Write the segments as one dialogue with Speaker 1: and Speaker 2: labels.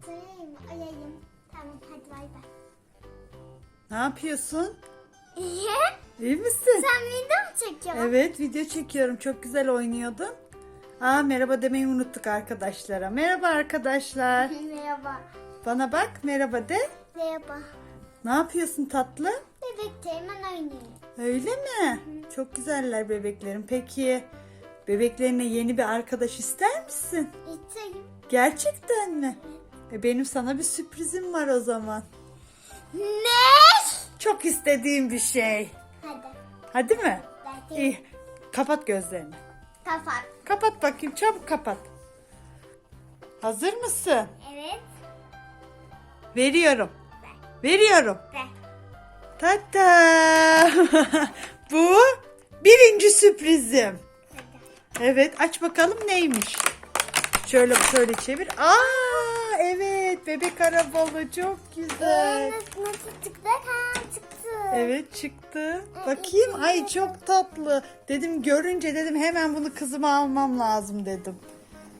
Speaker 1: Yatayım, ayayım. Tamam hadi bay bay.
Speaker 2: Ne yapıyorsun?
Speaker 1: İyi.
Speaker 2: İyi misin?
Speaker 1: Sen video mu çekiyorsun?
Speaker 2: Evet video çekiyorum. Çok güzel oynuyordun. Aa merhaba demeyi unuttuk arkadaşlara. Merhaba arkadaşlar.
Speaker 1: Merhaba.
Speaker 2: Bana bak merhaba de.
Speaker 1: Merhaba.
Speaker 2: Ne yapıyorsun tatlı?
Speaker 1: Bebekteyim ben oynayayım.
Speaker 2: Öyle mi? Çok güzeller bebeklerim. Peki bebeklerine yeni bir arkadaş ister misin?
Speaker 1: İçeyim.
Speaker 2: Gerçekten mi? E, benim sana bir sürprizim var o zaman.
Speaker 1: Ne?
Speaker 2: Çok istediğim bir şey.
Speaker 1: Hadi.
Speaker 2: Hadi mi?
Speaker 1: Belki
Speaker 2: İyi. Kapat gözlerini.
Speaker 1: kapat.
Speaker 2: Kapat bakayım çabuk kapat. Hazır mısın?
Speaker 1: Evet.
Speaker 2: Veriyorum. Veriyorum.
Speaker 1: Ve.
Speaker 2: Tata. Bu birinci sürprizim.
Speaker 1: Hadi.
Speaker 2: Evet aç bakalım neymiş. Şöyle şöyle çevir. Aa bebek arabalı çok güzel.
Speaker 1: nasıl, nasıl çıktı? Ha çıktı.
Speaker 2: Evet çıktı. Bakayım ay çok tatlı. Dedim görünce dedim hemen bunu kızıma almam lazım dedim.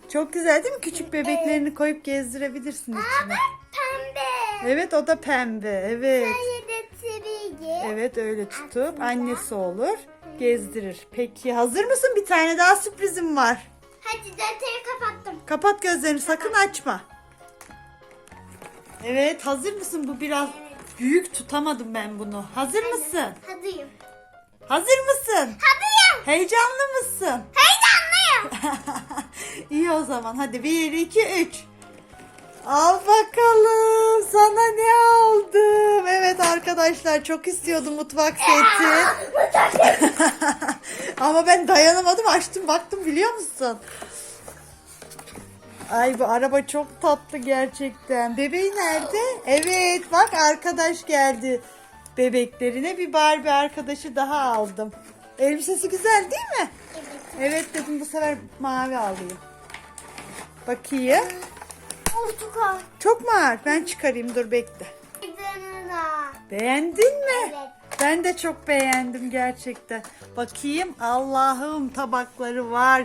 Speaker 2: Çok güzel değil mi? Küçük bebeklerini koyup gezdirebilirsin içine.
Speaker 1: Pembe.
Speaker 2: Evet o da pembe. Evet.
Speaker 1: De.
Speaker 2: Evet öyle tutup annesi olur. Gezdirir. Peki hazır mısın? Bir tane daha sürprizim var.
Speaker 1: Hadi defteri kapattım.
Speaker 2: Kapat gözlerini sakın açma. Evet hazır mısın? Bu biraz büyük tutamadım ben bunu. Hazır mısın?
Speaker 1: Hadıyım.
Speaker 2: Hazır mısın?
Speaker 1: Hadıyım.
Speaker 2: Heyecanlı mısın?
Speaker 1: Heyecanlıyım.
Speaker 2: İyi o zaman hadi 1 2 3. Al bakalım sana ne aldım. Evet arkadaşlar çok istiyordum mutfak seti. Ama ben dayanamadım açtım baktım biliyor musun? Ay bu araba çok tatlı gerçekten. Bebeği nerede? Evet bak arkadaş geldi. Bebeklerine bir Barbie arkadaşı daha aldım. Elbisesi güzel değil mi?
Speaker 1: Evet.
Speaker 2: Evet dedim bu sefer mavi alayım. Bakayım.
Speaker 1: Portakal.
Speaker 2: Çok mu ağır? Ben çıkarayım dur bekle. Beğendin mi?
Speaker 1: Evet.
Speaker 2: Ben de çok beğendim gerçekten. Bakayım Allah'ım tabakları var.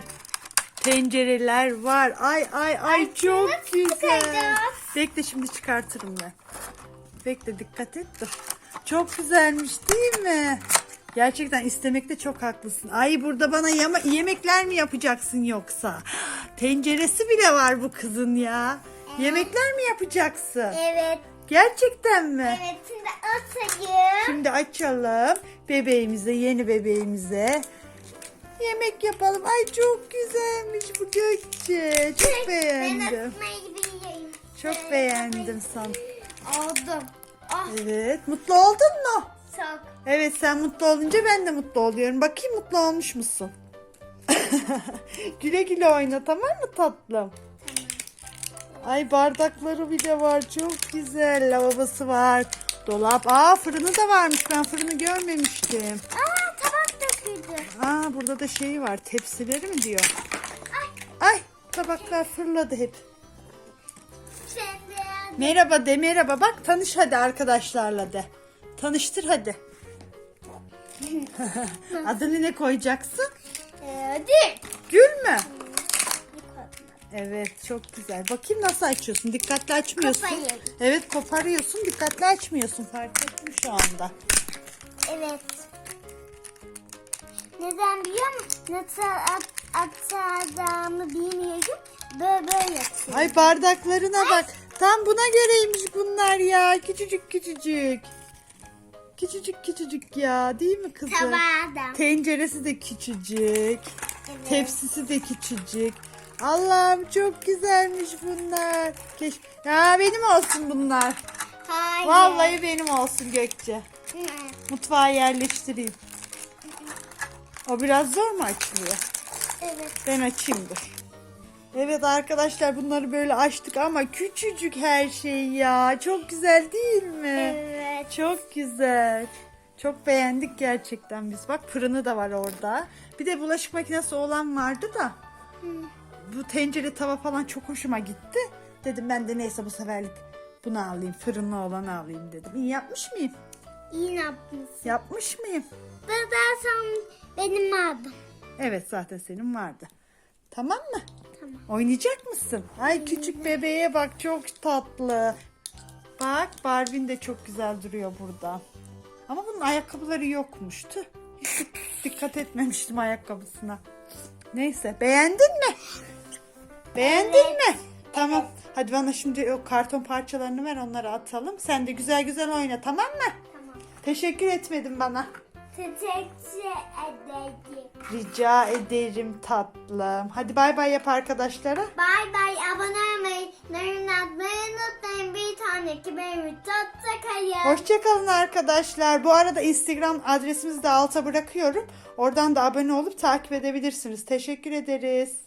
Speaker 2: Tencereler var. Ay ay ay çok güzel. Bekle şimdi çıkartırım ben. Bekle dikkat et dur. Çok güzelmiş değil mi? Gerçekten istemekte çok haklısın. Ay burada bana yama- yemekler mi yapacaksın yoksa? Tenceresi bile var bu kızın ya. Yemekler mi yapacaksın?
Speaker 1: Evet.
Speaker 2: Gerçekten mi?
Speaker 1: Evet şimdi atayım.
Speaker 2: Şimdi açalım bebeğimize, yeni bebeğimize. Yemek yapalım. Ay çok güzelmiş bu Gökçe. Çok beğendim. Çok beğendim sana.
Speaker 1: Aldım. Ah
Speaker 2: Evet, mutlu oldun mu?
Speaker 1: çok.
Speaker 2: Evet, sen mutlu olunca ben de mutlu oluyorum. Bakayım mutlu olmuş musun? güle güle oyna tamam mı tatlım? Ay bardakları bile var. Çok güzel. Lavabosu var. Dolap. Aa fırını da varmış. Ben fırını görmemiştim.
Speaker 1: Aa.
Speaker 2: Aa burada da şey var. Tepsileri mi diyor?
Speaker 1: Ay
Speaker 2: Ay tabaklar fırladı hep. Merhaba de merhaba. Bak tanış hadi arkadaşlarla de. Tanıştır hadi. Adını ne koyacaksın?
Speaker 1: Ee, hadi.
Speaker 2: Gül mü? Evet çok güzel. Bakayım nasıl açıyorsun. Dikkatli açmıyorsun.
Speaker 1: Koparıyorum.
Speaker 2: Evet koparıyorsun. Dikkatli açmıyorsun. Fark ettim şu anda.
Speaker 1: Evet. Neden biliyor musun? Nasıl at, atacağımı bilmiyorum. Böyle böyle yapıyorum.
Speaker 2: Ay bardaklarına bak. Tam buna göreymiş bunlar ya. Küçücük küçücük. Küçücük küçücük ya. Değil mi kızım?
Speaker 1: Tabağı
Speaker 2: Tenceresi de küçücük.
Speaker 1: Evet.
Speaker 2: Tepsisi de küçücük. Allah'ım çok güzelmiş bunlar. Keş ya benim olsun bunlar.
Speaker 1: Hayır.
Speaker 2: Vallahi benim olsun Gökçe.
Speaker 1: Hı.
Speaker 2: Mutfağa yerleştireyim. O biraz zor mu açılıyor?
Speaker 1: Evet.
Speaker 2: Ben açayım dur. Evet arkadaşlar bunları böyle açtık ama küçücük her şey ya. Çok güzel değil mi?
Speaker 1: Evet.
Speaker 2: Çok güzel. Çok beğendik gerçekten biz. Bak fırını da var orada. Bir de bulaşık makinesi olan vardı da. Bu tencere tava falan çok hoşuma gitti. Dedim ben de neyse bu seferlik bunu alayım. Fırınlı olanı alayım dedim. İyi yapmış mıyım?
Speaker 1: İyi yapmışsın.
Speaker 2: Yapmış mıyım?
Speaker 1: Sonra benim aldım.
Speaker 2: Evet zaten senin vardı. Tamam mı?
Speaker 1: Tamam.
Speaker 2: Oynayacak mısın? Ay küçük bebeğe bak çok tatlı. Bak Barbie'n de çok güzel duruyor burada. Ama bunun ayakkabıları yokmuştu. Hiç dikkat etmemiştim ayakkabısına. Neyse beğendin mi? Beğendin mi? Tamam. Hadi bana şimdi o karton parçalarını ver onları atalım. Sen de güzel güzel oyna tamam mı? Teşekkür etmedin bana.
Speaker 1: Teşekkür ederim.
Speaker 2: Rica ederim tatlım. Hadi bay bay yap arkadaşlara.
Speaker 1: Bay bay abone olmayı, yorum atmayı unutmayın. Bir sonraki bölümü tutsa kalın.
Speaker 2: Hoşçakalın arkadaşlar. Bu arada Instagram adresimizi de alta bırakıyorum. Oradan da abone olup takip edebilirsiniz. Teşekkür ederiz.